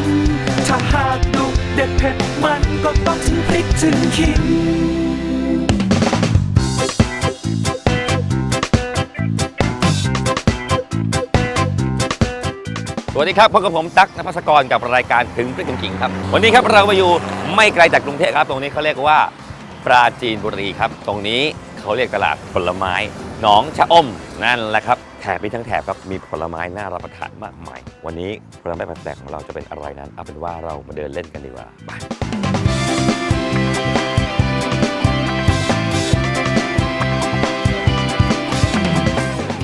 ันถ้าหากดุเด็ดเผ็ดมันก็ต้องถึงพริกถึงขิงสวัสดีครับพบกับผมตั๊กนภัสกรกับรายการถึงพริกถึงกิ่งครับ วันนี้ครับเรามาอยู่ไม่ไกลจากกรุงเทพครับ ตรงนี้เขาเรียกว่าปราจีนบุรีครับ ตรงนี้เขาเรียกตลาดผลไม้ หนองชะอมนั่นแหละครับแถบนี้ทั้งแถบครับมีผลไม้น่ารับประทานมากมาย วันนี้ผลไม้แปลกๆของเราจะเป็นอะไรนั้น เอาเป็นว่าเรามาเดินเล่นกันดีกว่าไป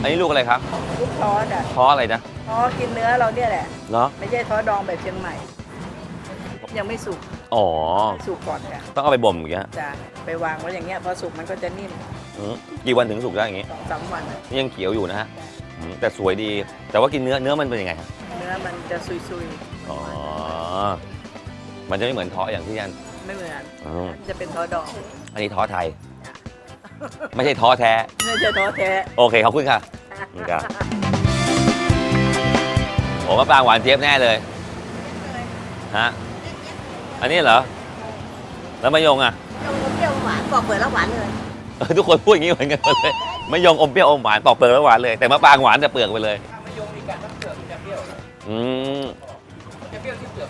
อันนี้ลูกอะไรครับลูกท้อจ้ะเพราะอะไรนะท้อกินเนื้อเราเนี่ยแหละเนาะไม่ใช่ท้อดองแบบเชียงใหม่ ยังไม่สุกอ๋อสุกก่อนจ้ะต้องเอาไปบ่มอย่างเงี้ยจะไปวางไว้อย่างเงี้ยพอสุกมันก็จะนิ่ม อืมกี่วันถึงสุกได้อย่างงี้ สองสามวันนี่ยังเขียวอยู่นะฮะอืมแต่สวยดี แต่ว่ากินเนื้อเนื้อมันเป็นยังไงครับเนื้อมันจะซุยอ๋อ มันจะไม่เหมือนท้ออย่างที่นั่นๆไม่เหมือนอืมจะเป็นท้อดองอันนี้ท้อไทย ไม่ใช่ท้อแท้ ไม่ใช่ท้อแท้ โอเค ขอบคุณค่ะขอบคุณครับ ผมว่าปลางหวานเจี๊ยบแน่เลย ฮะ อันนี้เหรอ แล้วมะยงอะ เปรี้ยวหวานบอกเปิดแล้วหวานเลย เออทุกคนพูดอย่างนี้เหมือนกันหมดเลยมะยงอมเปรี้ยวอมหวานปอกเปลือกแล้วหวานเลย แต่มะปรางหวานแต่เปลือกไปเลยมะยงมีการทั้งเปลือกจะเปรี้ยวอืมจะเปรี้ยวที่เปลือก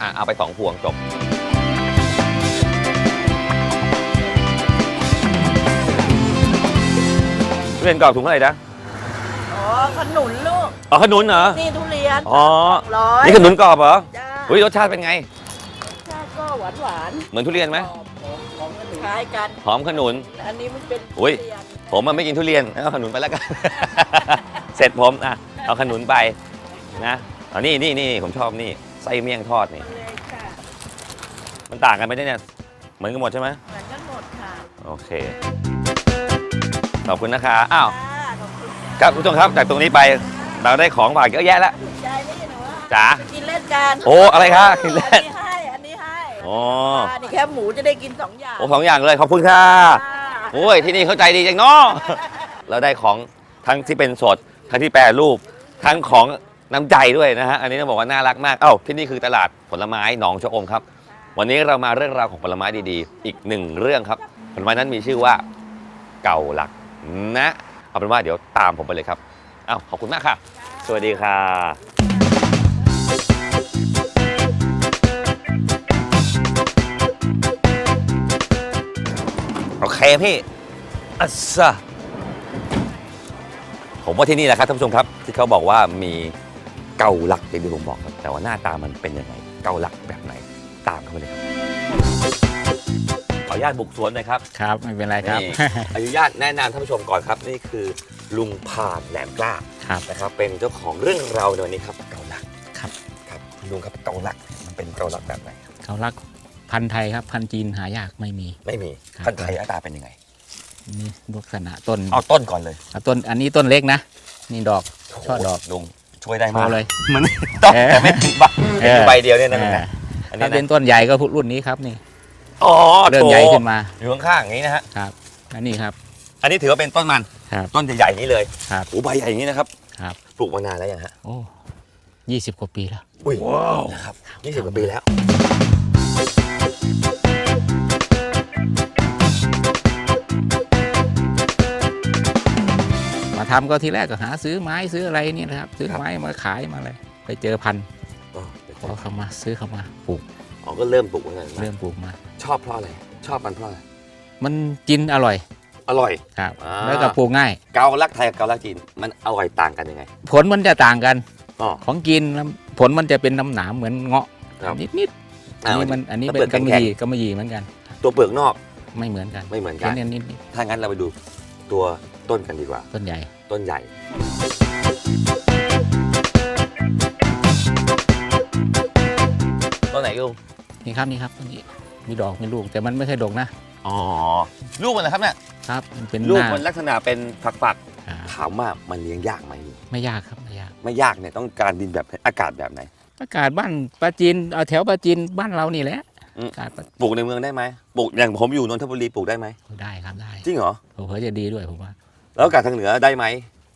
อะเอาไปสองพวงจบทุเรียนกรอบถุงเท่าไหร่นะอ๋อขนุนลูกอ๋อขนุนเหรอ นี่ทุเรียนอ๋อ ร้อยนี่ขนุนกรอบเหรอจ้าอุ้ยรสชาติเป็นไงชาติก็หวานหวานเหมือนทุเรียนไหมของค ล้ายกัน หอมขนุน อันนี้มันเป็นอุ๊ย ทุเรีนผมมันไม่กินทุเรียนเอาขนุนไปแล้วกัน เสร็จผมอะเอาขนุนไปนะเอานี่นี่นี่ผมชอบนี่ไส้เมี่ยงทอดนี่ เลยค่ะ มันต่างกันไหมเนี่ยเหมือนกันหมดใช่ไหมเหมือนกันหมดค่ะโอเคขอบคุณนะคะอ้าวจ้าขอบคุณครับคุณผู้ชมครับจากตรงนี้ไปเราได้ของฝากเยอะแยะแล้วถูกใจไหมหนูจ๋ากินเล่นกันโอ้อะไรคะกินเล่น อันนี้ให้ อันนี้ให้โอ้านี่แค่หมูจะได้กินสองอย่างโอ้สองอย่างเลยขอบคุณค่ะจ้าโอ้ยที่นี่เข้าใจดีจังเนาะเราได้ของทั้งที่เป็นสดทั้งที่แปรรูปทั้งของน้ำใจด้วยนะฮะอันนี้ต้องบอกว่าน่ารักมากเอ้าที่นี่คือตลาดผลไม้หนองชะอมครับ วันนี้เรามาเรื่องราวของผลไม้ดีๆ อีกหนึ่งเรื่องครับผลไม้นั้นมีชื่อว่าเก่าหลักนะเอาเป็นว่าเดี๋ยวตามผมไปเลยครับเอ้าขอบคุณมากค่ะ สวัสดีค่ะ พี่อัสซะผมว่าที่นี่แหละครับท่านผู้ชมครับ ที่เขาบอกว่ามีเกาลักอย่างที่ผมบอกครับ แต่ว่าหน้าตามันเป็นยังไง เกาลักแบบไหนตามเข้าไปเลยครับขออนุญาตบุกสวนหน่อยครับครับไม่เป็นไรครับ นี่อนุญาตแนะนำท่านผู้ชมก่อนครับ นี่คือลุงพานแหลมกล้าครับ นะครับ เป็นเจ้าของเรื่องเราวในวันนี้ครับ เกาลักครับ ครับคุณลุงครับเกาลักมันเป็นเกาลักแบบไหนเขารัก พันธุ์ไทยครับพันธุ์จีนหายากไม่มี ไม่มีครับ พันธุ์ไทยหน้าตาเป็นยังไง นี่ลักษณะต้นเอาต้นก่อนเลยเอาต้นอันนี้ต้นเล็กนะ นี่ดอก ช่อดอกลุงช่วยได้โชมากว์เลยมันต้องเออแต่ไม่ถึงใบเออ ใบเดียวเนี่ยนะเอออันถ้านี้เป็นนะต้นใหญ่ก็รุ่นนี้ครับนี่อ๋อเริ่มใหญ่ขึ้นมาอยู่ข้างๆอย่างนี้นะฮะครับอันนี้ครับ อันนี้ถือว่าเป็นต้นมันครับ ต้นใหญ่ๆอย่างนี้เลยครับโอ้ใบใหญ่อย่างนี้นะครับครับ ปลูกมานานแล้วยังฮะโอ้ยี่สิบกว่าปีแล้ว อุ้ยนะครับยี่สิบกว่าปีแล้ว มาทำก็ทีแรกก็หาซื้อไม้ซื้ออะไรนี่นะครับ ซื้อไม้มาขายมาอะไรไปเจอพันธุ์อ๋อเป็นก็เข้ามาซื้อเข้ามาปลูกอ๋อก็เริ่มปลูกเหมือนกันเริ่มปลูกมา ชอบเพราะอะไรชอบมันเพราะอะไรมันกินอร่อย อร่อย ครับ อ่า แล้วก็ปลูกง่าย เกาลักไทยกับเกาลักจีนมันอร่อยต่างกันยังไง ผลมันจะต่างกันอ๋อของกินแล้วผลมันจะเป็นน้ำหนามเหมือนเงาะครับ นิดนิดๆ อันนี้มันอันนี้แล้วเป็นเปลือกกำมะแข็งหยี่กำมะหยี่เหมือนกัน ตัวเปลือกนอกไม่เหมือนกันไม่เหมือนกัแค่นนี้นิดนิดถ้างั้นเราไปดูตัวต้นกันดีกว่า ต้นใหญ่ต้นใหญ่ ต้นไหนลุงนี่ครับนี่ครับต้นนี้มีดอกมีลูกแต่มันไม่ใช่ดอกนะอ๋อลูกมันนะครับเนี่ยครับมันเป็นลูกหน้ามันลักษณะเป็นฝักอ่าๆถามว่ามันเลี้ยงยากไหมไม่ยากครับไม่ยากไม่ยากเนี่ยต้องการดินแบบไหนอากาศแบบไหน อากาศบ้านปราจีนเอาแถวปราจีนบ้านเรานี่แหละอืม อากาศปราปลูกในเมืองได้ไหมปลูกอย่างผมอยู่นนทบุรีปลูกได้ไหมได้ครับได้จริงเหรอผมเผื่อจะดีด้วยผมว่า แล้วอากาศทางเหนือได้ไหม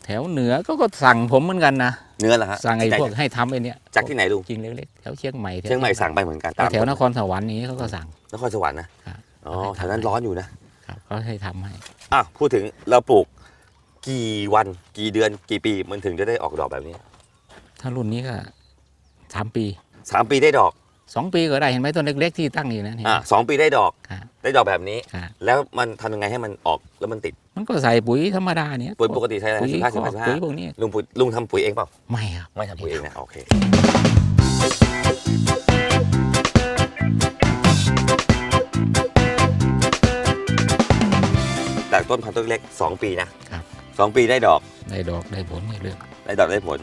แถแถวเหนือก็ก็สั่งผมเหมือนกันนะเนื้อเหรอฮะสั่งไอ้ที่หนพวกให้ทำไอ้เนี่ยจากที่ไหนลุงจริงเล็กๆแถวเชียงใหม่เชียงใหม่สั่งไปเหมือนกันตามแถวนครสวรรค์นี้เขาก็สั่ง นครสวรรค์นะครับ อ๋อแถวนั้นร้อนอยู่นะครับก็ให้ทำให้ อะพูดถึงเราปลูกกี่วันกี่เดือนกี่ปีมันถึงจะได้ออกดอกแบบนี้ถ้ารุ่นนี้ก็ สามปีสามปีได้ดอกสองปีก็ได้เห็นไหมต้นเล็กๆที่ตั้งอยู่นั่นเห็นไหมอะสองปีได้ดอก ครับ ได้ดอกแบบนี้ ครับแล้วมันทำยังไงให้มันออกแล้วมันติดมันก็ใส่ปุ๋ยธรรมดาเนี่ยปุ๋ยปกติใช้อะไรปุ๋ยสิบห้าสิบคห้าอกสิบห้าปุ๋ยพวกนี้ลุงปุ๋ยลุงทำปุ๋ยเองเปล่า ไม่ครับไม่ทำปุ๋ยเองนะโอเค แต่ต้นพันธุ์ต้นเล็กสองปีนะครับสองปีได้ดอก ได้ดอกได้ผลในเรื่องได้ดอกได้ผล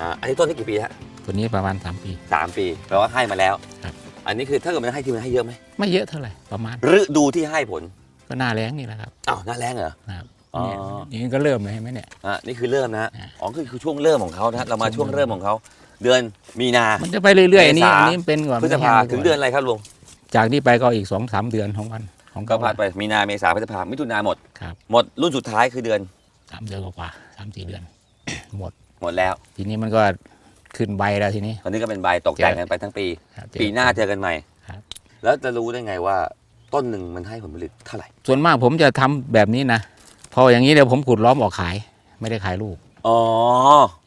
อ่าอันนี้ต้นนี้กี่ปีฮะ ตัวนี้ประมาณสามปี สามปีแปลว่าให้มาแล้วครับ อันนี้คือถ้าเกิดมันให้ที่มันให้เยอะไหมไม่เยอะเท่าไหร่ประมาณฤดูที่ให้ผลก็หน้าแรงนี่แหละครับอ้าวหน้าแรงเหรอ นะครับอ๋อ เนี่ยนี่ก็เริ่มเลยเห็นไหมเนี่ย อะนี่คือเริ่มนะฮะอ่าอ๋อคือคือช่วงเริ่มของเขานะฮะเรามาช่วงเริ่มของเขาเดือนมีนา มันจะไปเรื่อยๆอันนี้เมษา อันนี้เป็นก่อนพฤษภาไม่ใช่ถึงเดือนอะไรครับลุงจากนี้ไปก็อีกสองสามเดือนของมันของก็ผ่านไปมีนาเมษาพฤษภามิถุนาหมด ครับหมดรุ่นสุดท้ายคือเดือนสามเดือนกว่าๆสามสี่เดือน หมด หมดแล้ว ทีนี้มันก็ ขึ้นใบแล้วทีนี้ ตอนนี้ก็เป็นใบตกแต่งกันไปทั้งปี ครับปีหน้าเจอกันใหม่ครับ แล้วจะรู้ได้ไงว่าต้นหนึ่งมันให้ผลผลิตเท่าไหร่ส่วนมากผมจะทำแบบนี้นะ พออย่างนี้เดี๋ยวผมขุดล้อมออกขาย ไม่ได้ขายลูกอ๋อ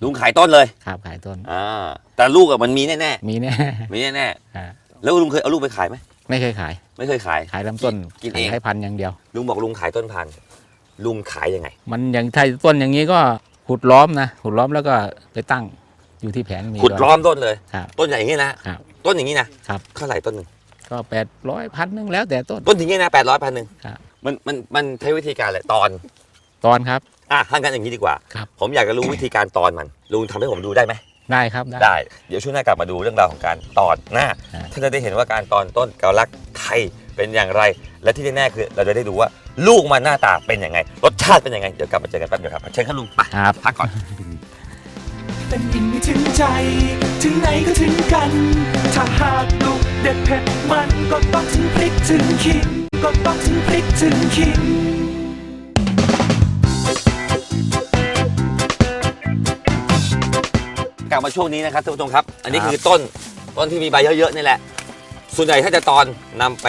ลุงขายต้นเลยครับขายต้น อ่าแต่ลูกอะมันมีแน่มีแน่ ๆมีแน่อ่าๆแล้วลุงเคยเอาลูกไปขายไหมไม่เคยขาย ไม่เคยขาย ขายลำต้นกินเอง ขายให้พันธุ์อย่างเดียว ลุงบอกลุงขายต้นพันธุ์ลุงขายยังไง มันอย่างถ้าต้นอย่างนี้ก็ขุดล้อมนะขุดล้อมแล้วก็ไปตั้ง อยู่ที่แผงมีขุดล้อมต้นเลย ครับ ต้นใหญ่อย่างนี้นะ ครับ ต้นอย่างนี้นะครับ เท่าไหร่ต้นหนึ่งก็แปดร้อยพันหนึ่งแล้วแต่ต้น ต้นอย่างนี้นะแปดร้อยพันหนึ่งครับ มันมันมันใช้วิธีการอะไรตอนตอนครับ อะถ้างั้นอย่างนี้ดีกว่า ครับ ผมอยากจะรู้วิธีการตอนมันลุงทำให้ผมดูได้ไหม ได้ครับได้ ได้ เดี๋ยวช่วงหน้ากลับมาดูเรื่องราวของการตอนหน้าอ่า ท่านจะได้เห็นว่าการตอนต้นเกาลักไทยเป็นอย่างไร และที่แน่ๆคือเราจะได้ดูว่าลูกมันหน้าตาเป็นยังไง รสชาติเป็นยังไง เดี๋ยวกลับมาเจอกันแป๊บเดียวครับเชิญครับลุงไปครับ พักก่อน เป็นอินไม่ถึงใจ ถึงไหนก็ถึงกัน ถ้าหากดุเด็ดเผ็ดมันก็ต้องถึงพริกถึงขิงก็ต้องถึงพริกถึงขิงกลับมาช่วงนี้นะครับท่านผู้ชมครับ อันนี้ครับคือต้นต้นที่มีใบเยอะๆนี่แหละ ส่วนใหญ่ถ้าจะตอนนำไป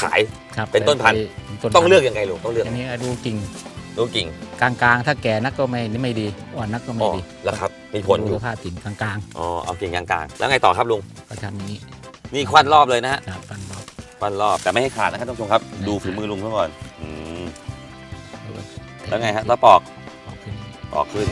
ขาย ครับเป็นต้นพันธุ์เป็นต้นต้องเลือกพันธุ์ยังไงลุงต้องเลือกอันนี้ดูกิ่ง ลูกกิ่งกลางๆ ถ้าแก่นักก็ไม่ไม่ดีอ่อนนักก็ไม่อ๋อดีแล้วครับ มีผลอดูยู่สภาพกิ่งกลางอ๋อเอากิ่งกลางๆ แล้วไงต่อครับลุงๆ ก็ทำอย่างนี้นี่ควันรอบเลยนะฮะครับฟันรอบควันรอบแต่ไม่ให้ขาดนะครับท่านผู้ชมครับ ดูฝีมือลุงเขาก่อนอืมแล้วก็แล้วไงฮะแล้วปอกออกขึ้นปอกขึ้น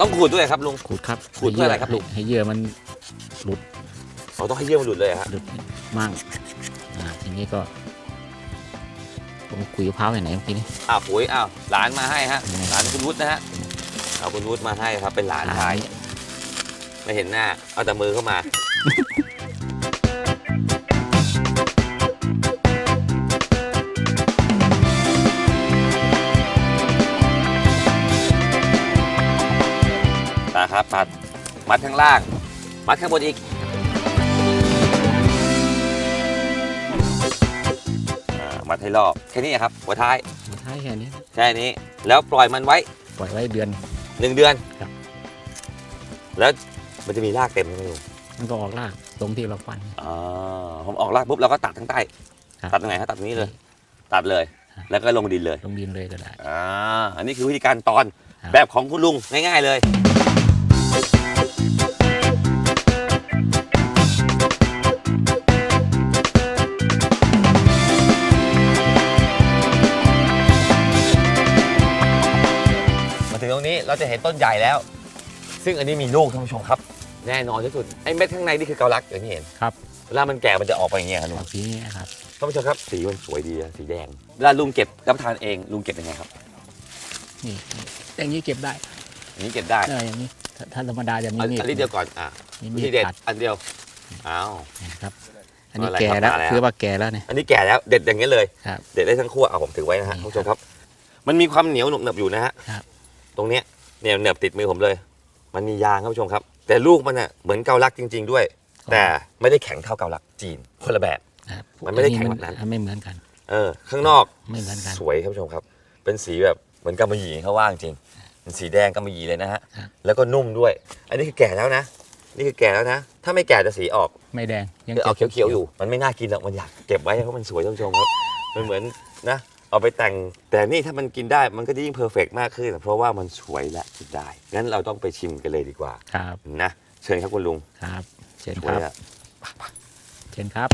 ต้องขูดด้วยครับลุง ขูดครับขูดเพื่ออะไรครับลูก ให้เยื่อมันหลุด เราต้องให้เยื่อมันหลุดเลยอะฮะหลุดมั่งอ่าทีนี้ก็ผมคุยมะพร้าวไปไหนเมื่อกี้นี้อ้าวปุ๋ยอ้าวหลานมาให้ฮะอืมหลานคุณวุฒินะฮะเอาคุณวุฒิมาให้ครับเป็นหลานชายไม่เห็นหน้า เอาแต่มือเข้ามานะครับมัดมัดข้างล่าง มัดข้างบนอีก มัดให้รอบแค่นี้ครับหัวท้ายสุดท้ายแค่นี้แค่นี้ แล้วปล่อยมันไว้ปล่อยไว้เดือนหนึ่งเดือนครับ แล้วมันจะมีรากเต็มใช่ไหมลุงมันก็ออกรากตรงที่เราฟันอ๋อผมออกรากปุ๊บเราก็ตัดทั้งใต้ครับตัดตรงไหนฮะตัดตรงนี้เลย ตัดเลยครับแล้วก็ลงดินเลย ลงดินเลยก็ได้อ่าอันนี้คือวิธีการตอนครับแบบของคุณลุงง่าย ๆเลย เราจะเห็นต้นใหญ่แล้ว ซึ่งอันนี้มีลูกท่านผู้ชมครับ แน่นอนที่สุดไอ้เม็ดข้างในนี่คือเกาลักอย่างที่เห็นครับ เวลามันแก่มันจะออกไปอย่างเงี้ยครับลุองอกสีนี้นะครับท่านผู้ชมครับสีมันสวยดีอะสีแดงเวลาลุงเก็บรับประทานเองลุงเก็บยังไงครับนี่นี่อย่างนี้เก็บได้อันนี้เก็บได้เอออย่างนี้ถ้าถ้าธรรมดาจะมีอันมีดอันนี้เดียวก่อนอะมีวิมีธีดเด็ดตัดอันเดียวอ้าว นะครับ อันนี้อะไรแก่ครับแล้วมาแล้ว คือว่าแก่แล้วเนี่ย อันนี้แก่แล้วเด็ดอย่างเงี้ยเลย ครับ เด็ดได้ทั้งขั้วเอาผมถือไว้นะฮะนี่ท่านผู้ชมครับ มันมีความเหนียวหนึบๆอยู่นะฮะครับ ตรงเนี้ย เนี่ยเหนือบติดมือผมเลย มันมียางท่านผู้ชมครับ แต่ลูกมันอะเหมือนเกาลักจริง ๆ ด้วย แต่ไม่ได้แข็งเท่าเกาลักจีนคนละแบบ ครับมันไม่ได้แข็งแบบนั้นอัไม่เหมือนกัน เออ ข้างนอกไม่เหมือนกัน สวยครับผู้ชมครับ เป็นสีแบบเหมือนกำมะหยี่เขาว่าจริงเป็นสีแดงกำมะหยี่เลยนะฮะครับ แล้วก็นุ่มด้วย อันนี้คือแก่แล้วนะ นี่คือแก่แล้วนะ ถ้าไม่แก่จะสีออก ไม่แดง ยังคือเอาเขียวๆอยู่ มันไม่น่ากินหรอก มันอยากเก็บไว้เพราะมันสวยท่านผู้ชมครับ มันเหมือนนะ เอาไปแต่ง แต่นี่ถ้ามันกินได้มันก็ยิ่งเพอร์เฟกมากขึ้น เพราะว่ามันสวยและกินได้ งั้นเราต้องไปชิมกันเลยดีกว่า ครับนะ เชิญครับคุณลุงครับเชิญสควยรับอะเชิญครับ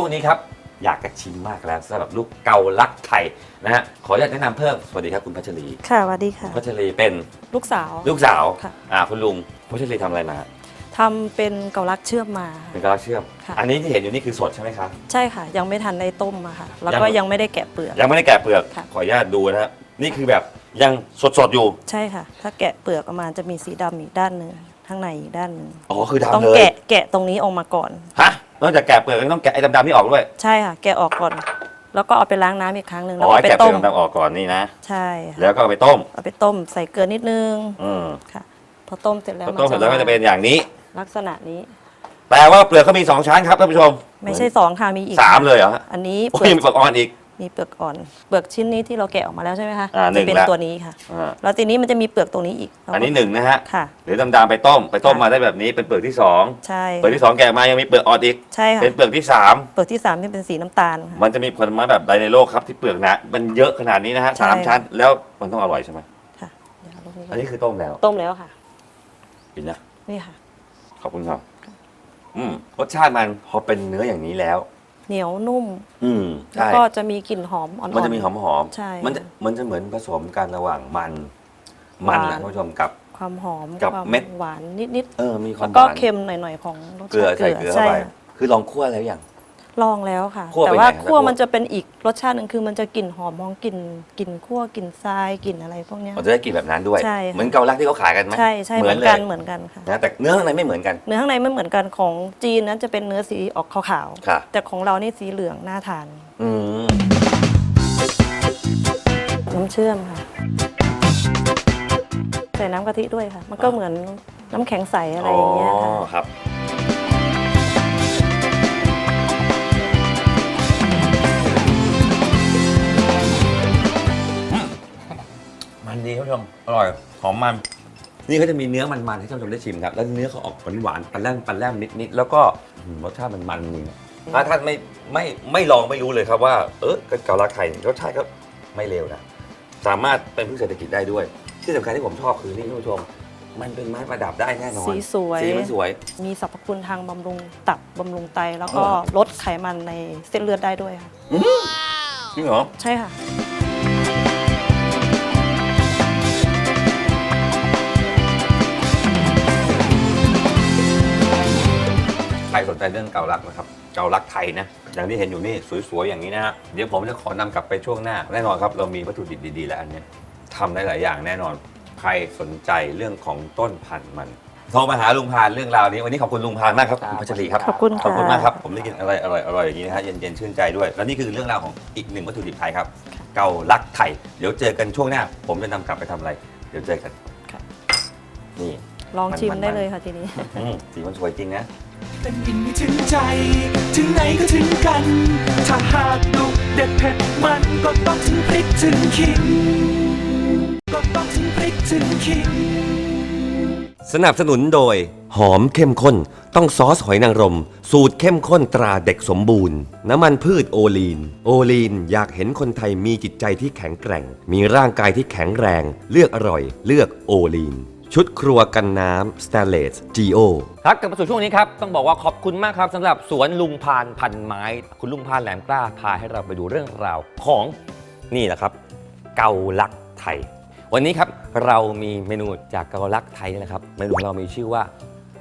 ช่วงนี้ครับ อยากจะชิมมากแล้วสำหรับลูกเกาลักไทยนะฮะขออนุญาตแนะนำเพิ่มสวัสดีครับคุณพัชรีค่ะสวัสดีค่ะ พัชรีเป็นลูกสาว ลูกสาวค่ะ อ่าคุณลุงพัชรีทำอะไรมาทำเป็นเกาลัดเชื่อมมา เป็นกะลักเชื่อม ค่ะ อันนี้ที่เห็นอยู่นี่คือสดใช่ไหมครับ ใช่ค่ะ ยังไม่ทันได้ต้มอะค่ะ แล้วก็ยังยังไม่ได้แกะเปลือก ยังไม่ได้แกะเปลือกค่ะ ขออนุญาตดูนะฮะนี่คือแบบยังสดๆอยู่ใช่ค่ะ ถ้าแกะเปลือกออกมาจะมีสีดำอีกด้านหนึ่งข้างในอีกด้านหนึ่งอ๋อคือต้องดำเลยแกะแกะตรงนี้ออกมาก่อน ฮะ นอกจากแกะเปลือกยังต้องแกะไอ้ดำๆนี่ออกด้วยใช่ค่ะ แกะออกก่อน แล้วก็เอาไปล้างน้ำอีกครั้งหนึ่งอ๋แล้วอก็ให้ไปแกะเปลืต้อมกดำๆออกก่อนนี่นะ ใช่ค่ะแล้วก็เอาไปต้ม เอาไปต้มใส่เกลือนิดนึงอืมค่ะ พอต้มเสร็จแล้วพอต้มเสร็จแล้วก็จะเป็นอย่างนี้ ลักษณะนี้ แปลว่าเปลือกเขามีสองชั้นครับท่านผู้ชมไม่ใช่สองค่ะมีอีกสามเลยเหรอฮะอันนี้โอ้เปลืยอกมีเปลือกอ่อนอีก มีเปลือกอ่อน เปลือกชิ้นนี้ที่เราแกะออกมาแล้วใช่ไหมคะ อ่าหนึ่จะงเป็นละ ตัวนี้ค่ะ อ่าแล้วทีนี้มันจะมีเปลือกตรงนี้อีกอันนี้หนึ่งนะฮะค่ะ หรือดำๆไปต้มไปต้มค่ะ มาได้แบบนี้เป็นเปลือกที่สองใช่เปลือกที่สองแกะมายังมีเปลือกอ่อนอีก ใช่ค่ะ เป็นเปลือกที่สามเปลือกที่สามที่เป็นสีน้ำตาลค่ะ มันจะมีผลไม้แบบใดในโลกครับที่เปลือกหนามันเยอะขนาดนี้นะฮะใช่ สามชั้นแล้วมันต้องอร่อยใช่ไหมค่ะเดี๋ยวเอาลงนี้อันนี้คือต้มแล้วต้มแล้วค่ะ กินนะ นี่ค่ะ ขอบคุณครับ อืมรสชาติมันพอเป็นเนื้ออย่างนี้แล้ว เหนียวนุ่ม อืมแล้วใช่ก็จะมีกลิ่นหอมอ่อนๆ มันจะมีหอมหอมๆใช่มันจะมันจะเหมือนผสมกันระหว่างมัน มันหวานนะท่านผู้ชมกับ ความหอมกับความเม็ด หวานนิดเออมีคๆวาแล้มวก็หวานเค็มหน่อยๆของรสเกลือชาติใส่เกลือเข้าใช่ไป ค่ะคือลองคั่วแล้วยัง ลองแล้วค่ะ คั่วแต่เป็นว่าไงครับคั่วคั่ว มันจะเป็นอีกรสชาติหนึ่งคือมันจะกลิ่นหอมมองกลิ่นกลิ่นคั่วกลิ่นทรายกลิ่นอะไรพวกเนี้ยเราจะได้กินแบบนั้นด้วย ใช่ค่ะ เหมือนเกาลักที่เขาขายกันไหมใช่ใช่เหมือนเลกันยเหมือนกันค่ะ นะแต่เนื้อข้างในไม่เหมือนกัน เนื้อข้างในไม่เหมือนกันของจีนนั้นจะเป็นเนื้อสีออกขาวค่ะ ๆแต่ของเรานี่สีเหลืองน่าทาน อืมน้ำเชื่อมค่ะ ใส่น้ำกะทิด้วยค่ะ มันก็เหมือนน้ำแข็งใสอะไรอย่างเงี้ยค่ะอ๋อครับ ดีท่านผู้ชมอร่อยหอมมัน นี่เขาจะมีเนื้อมันๆให้ท่านผู้ชมได้ชิมครับ แล้วเนื้อเขาออกหวานๆปันแรมปันแรมนิดๆแล้วก็อืมรสชาติมันมันจริงถ้าท่านไม่ไม่ไม่ลองไม่รู้เลยครับว่า เออเกาลัดไข่รสชาติก็ไม่เลวนะ สามารถเป็นพืชเศรษฐกิจได้ด้วย ที่สำคัญที่ผมชอบคือนี่ท่านผู้ชม มันเป็นไม้ประดับได้แน่นอนสีสวย สีมันสวย มีสรรพคุณทางบำรุงตับบำรุงไต แล้วก็อ๋อ ลดไขมันในเส้นเลือดได้ด้วยค่ะ จริงเหรอ ใช่ค่ะ สนใจเรื่องเกาลักนะครับ เกาลักไทยนะ อย่างที่เห็นอยู่นี่สวยๆอย่างนี้นะฮะ เดี๋ยวผมจะขอนำกลับไปช่วงหน้า แน่นอนครับ เรามีวัตถุดิบดีๆ แล้วอันเนี้ยทำได้หลายอย่างแน่นอน ใครสนใจเรื่องของต้นพันธุ์มัน โทรมาหาลุงพานเรื่องราวนี้ วันนี้ขอบคุณลุงพานมากครับคุณพัชรีครับ ขอบคุณขอบคุณค่ะมากครับ ผมได้กินอะไรอร่อยอร่อยอย่างนี้นะฮะเย็นๆชื่นใจด้วย และนี่คือเรื่องราวของอีกหนึ่งวัตถุดิบไทยครับ เกาลักไทยเดี๋ยวเจอกันช่วงหน้า ผมจะนำกลับไปทำอะไร เดี๋ยวเจอกันค่ะ นี่ ลองชิมมันๆได้เลยค่ะทีนี้ อืมสีมันสวยจริงนะ เป็นอินไม่ถึงใจ ถึงไหนก็ถึงกัน ถ้าหากดุเด็ดเผ็ดมันก็ต้องถึงพริกถึงขิงก็ต้องถึงพริกถึงขิงสนับสนุนโดย หอมเข้มข้น ต้องซอสหอยนางรม สูตรเข้มข้นตราเด็กสมบูรณ์ น้ำมันพืชโอลีน โอลีนอยากเห็นคนไทยมีจิตใจที่แข็งแกร่ง มีร่างกายที่แข็งแรง เลือกอร่อย เลือกโอลีน ชุดครัวกันน้ำสเตเลสจีโอครับกลับมาสู่ช่วงนี้ครับ ต้องบอกว่าขอบคุณมากครับสำหรับสวนลุงพานพันไม้ คุณลุงพานแหลมกล้าพาให้เราไปดูเรื่องราวของนี่แหละครับ เกาลักไทย วันนี้ครับเรามีเมนูจากเกาลักไทยนี่นะครับเมนูของเรามีชื่อว่า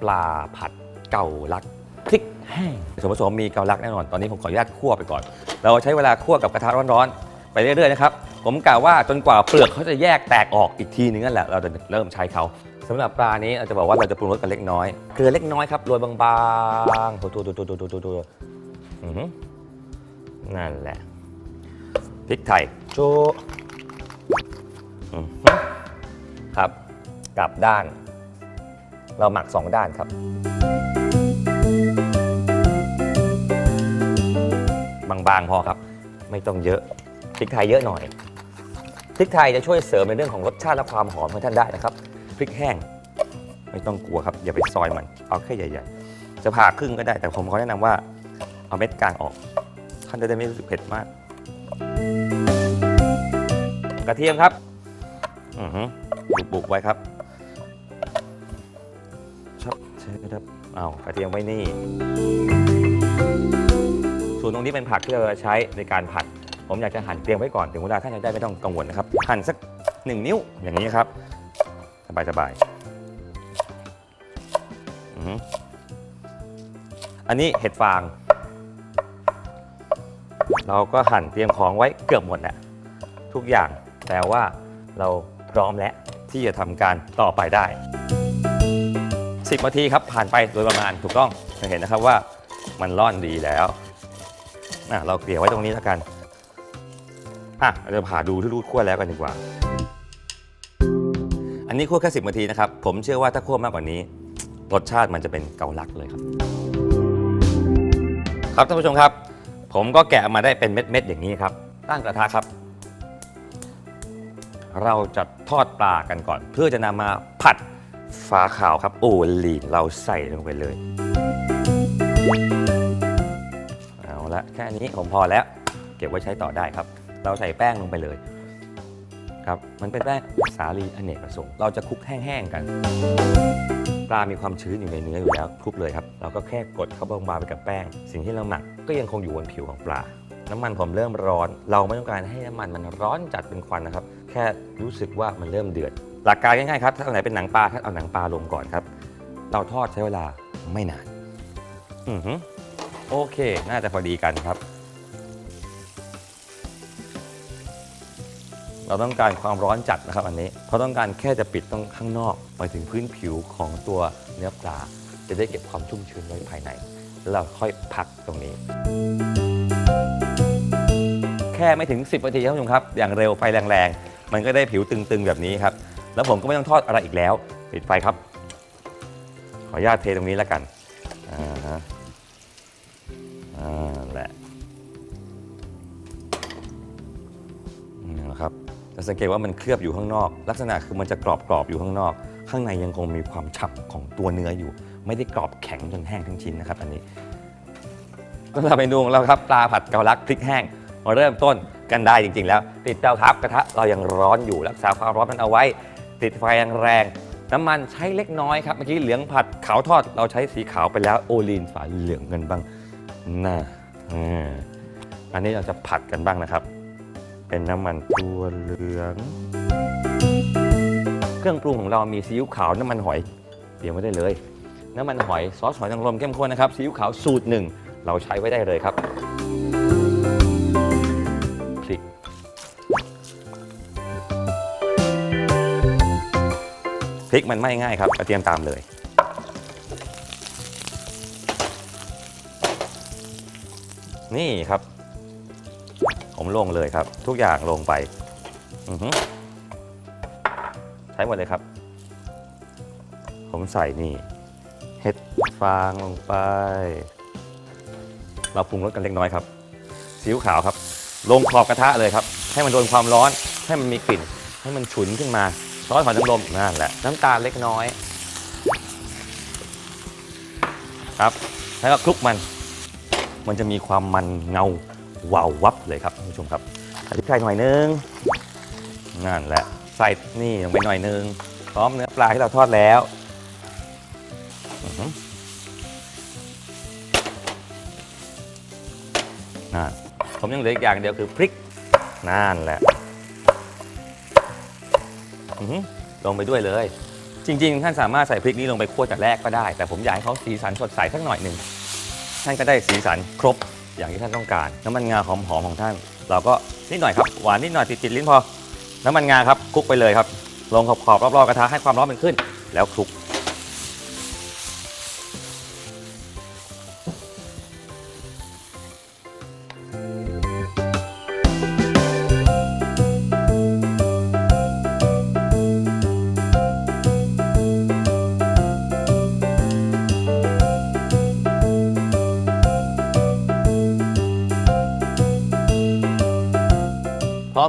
ปลาผัดเกาลักพริกแห้งส่วนผสมมีเกาลักแน่นอนตอนนี้ผมขออนุญาตคั่วไปก่อน เราใช้เวลาคั่วกับกระทะร้อนๆไปเรื่อยๆนะครับ ผมกล่าวว่าจนกว่าเปลือกเขาจะแยกแตกออกอีกทีนึงนั่นแหละเราจะเริ่มใช้เขาสำหรับปลานี้เราจะบอกว่าเราจะปรุงรสกันเล็กน้อยเกลือเล็กน้อยครับโรยบางๆตัวตัวตัวตัวตัวตัวตัวนั่นแหละพริกไทยโชครับกลับด้าน เราหมักสองด้านครับ บางๆพอครับ ไม่ต้องเยอะพริกไทยเยอะหน่อย พริกไทยจะช่วยเสริมในเรื่องของรสชาติและความหอมของท่านได้นะครับพริกแห้ง ไม่ต้องกลัวครับ อย่าไปซอยมัน เอาแค่ใหญ่ ๆ จะผ่าครึ่งก็ได้แต่ผมขอแนะนำว่าเอาเม็ดกลางออก ท่านจะได้ไม่รู้สึกเผ็ดมาก กระเทียมครับอือบุกๆไว้ครับชอบเชิญครับเอากระเทียมไว้นี่ ส่วนตรงนี้เป็นผักที่เราจะใช้ในการผัด ผมอยากจะหั่นเตรียมไว้ก่อนถึงเวลาท่านจะได้ไม่ต้องกังวลนะครับ หั่นสักหนึ่งนิ้วอย่างนี้ครับ สบายสบายๆอันนี้เห็ดฟาง เราก็หั่นเตรียมของไว้เกือบหมดแล้วทุกอย่างแปลว่าเราพร้อมแล้วที่จะทำการต่อไปได้ 10นาทีครับผ่านไปโดยประมาณถูกต้องจะเห็นนะครับว่ามันร่อนดีแล้วเราเกลี่ยไว้ตรงนี้แล้วกัน อะเราจะผ่าดูที่รูดขั้วแล้วกันดีกว่า อันนี้คั่วแค่ 10นาทีนะครับ ผมเชื่อว่าถ้าคั่วมากกว่านี้ รสชาติมันจะเป็นเกาลัดเลยครับ ครับท่านผู้ชมครับ ผมก็แกะมาได้เป็นเม็ด ๆ อย่างนี้ครับ ตั้งกระทะครับ เราจะทอดปลากันก่อน เพื่อจะนำมาผัดฟ้าขาวครับ โอลีนเราใส่ลงไปเลย เอาละแค่นี้ผมพอแล้ว เก็บไว้ใช้ต่อได้ครับ เราใส่แป้งลงไปเลยครับมันเป็นแป้งสาลีอเนกประสงค์เราจะคลุกแห้งๆกัน ปลามีความชื้นอยู่ในเนื้ออยู่แล้วคลุกเลยครับ เราก็แค่กดเข้าบางๆไปกับแป้ง สิ่งที่เราหมักก็ยังคงอยู่บนผิวของปลา น้ำมันผมเริ่มร้อน เราไม่ต้องการให้น้ำมันมันร้อนจัดเป็นควันนะครับ แค่รู้สึกว่ามันเริ่มเดือด หลักการง่ายๆครับ ถ้าเอันไหนเป็นหนังปลาท่าเอาหนังปลาลงก่อนครับ เราทอดใช้เวลาไม่นาน อือหือโอเค น่าจะพอดีกันครับ เราต้องการความร้อนจัดนะครับอันนี้ เพราะต้องการแค่จะปิดตรงข้างนอกไปถึงพื้นผิวของตัวเนื้อปลา จะได้เก็บความชุ่มชื้นไว้ภายในแล้วเราค่อยพักตรงนี้ แค่ไม่ถึง 10นาทีครับคุณผู้ชมครับ อย่างเร็วไฟแรงๆ มันก็ได้ผิวตึงๆแบบนี้ครับ แล้วผมก็ไม่ต้องทอดอะไรอีกแล้ว ปิดไฟครับ ขออนุญาตเทตรงนี้แล้วกัน จะสังเกตว่ามันเคลือบอยู่ข้างนอก ลักษณะคือมันจะกรอบๆอยู่ข้างนอก ข้างในยังคงมีความฉ่ำของตัวเนื้ออยู่ ไม่ได้กรอบแข็งจนแห้งทั้งชิ้นนะครับ อันนี้สำหรับเมนูของเราครับปลาผัดเกาลัดพริกแห้งมาเริ่มต้นกันได้จริง ๆ แล้ว ติดเตาครับกระทะเรายังร้อนอยู่รักษาความร้อนมันเอาไว้ ติดไฟแรงๆน้ำมันใช้เล็กน้อยครับเมื่อกี้เหลืองผัดขาวทอดเราใช้สีขาวไปแล้วโอลีนฝาเหลืองเงินบ้างน่าอ่าอันนี้เราจะผัดกันบ้างนะครับ เป็นน้ำมันตัวเหลือง เครื่องปรุงของเรามีซีอิ๊วขาวน้ำมันหอยเตรียมไว้ได้เลย น้ำมันหอยซอสหอยนางรมเข้มข้นนะครับซีอิ๊วขาวสูตรหนึ่งเราใช้ไว้ได้เลยครับพริกพริกมันไม่ง่ายครับกระเทียมตามเลยนี่ครับ ผมลงเลยครับ ทุกอย่างลงไปใช้หมดเลยครับ ผมใส่นี่เห็ดฟางลงไป เราปรุงรสกันเล็กน้อยครับซีอิ๊วขาวครับ ลงขอบกระทะเลยครับ ให้มันโดนความร้อน ให้มันมีกลิ่น ให้มันฉุนขึ้นมาซอสหอยนางรมนั่นแหละ น้ำตาลเล็กน้อยครับ แล้วก็คลุกมัน มันจะมีความมันเงา วาววับเลยครับคุณผู้ชมครับใส่พริกไทยหน่อยนึงนั่นแหละใส่นี่ลงไปหน่อยนึงพร้อมเนื้อปลาที่เราทอดแล้วนั่นผมยังเหลืออีกอย่างเดียวคือพริกนั่นแหละลงไปด้วยเลย จริง ๆ ท่านสามารถใส่พริกนี้ลงไปคั่วแต่แรกก็ได้ แต่ผมอยากให้เขาสีสันสดใสสักหน่อยหนึ่งท่านก็ได้สีสันครบ อย่างที่ท่านต้องการ น้ำมันงาหอมๆของท่าน เราก็นิดหน่อยครับหวานนิดหน่อยติดๆลิ้นพอ น้ำมันงาครับคลุกไปเลยครับลงขอบๆรอบๆกระทะให้ความร้อนมันขึ้น แล้วคลุก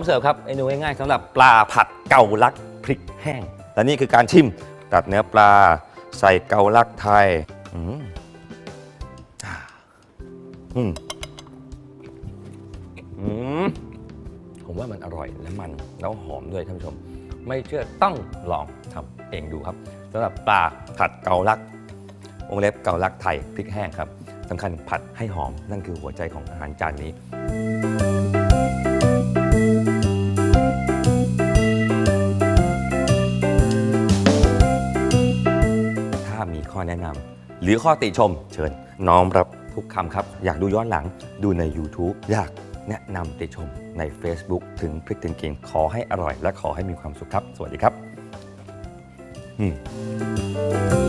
อมเสิร์ฟครับเมนูง่ายๆสำหรับปลาผัดเกาลักพริกแห้ง และนี่คือการชิมตัดเนื้อปลาใส่เกาลักไทยอืมอืมอืมผมว่ามันอร่อยและมันแล้วหอมด้วยท่านผู้ชม ไม่เชื่อต้องลองทำเองดูครับสำหรับปลาผัดเกาลักวงเล็บเกาลักไทยพริกแห้งครับสำคัญผัดให้หอมนั่นคือหัวใจของอาหารจานนี้ อแนะนำหรือข้อติชม เชิญ น้อมรับทุกคำครับ อยากดูย้อนหลังดูใน YouTube อยากแนะนำติชมใน Facebook ถึงพริกถึงกินขอให้อร่อย และขอให้มีความสุขครับ สวัสดีครับ อืม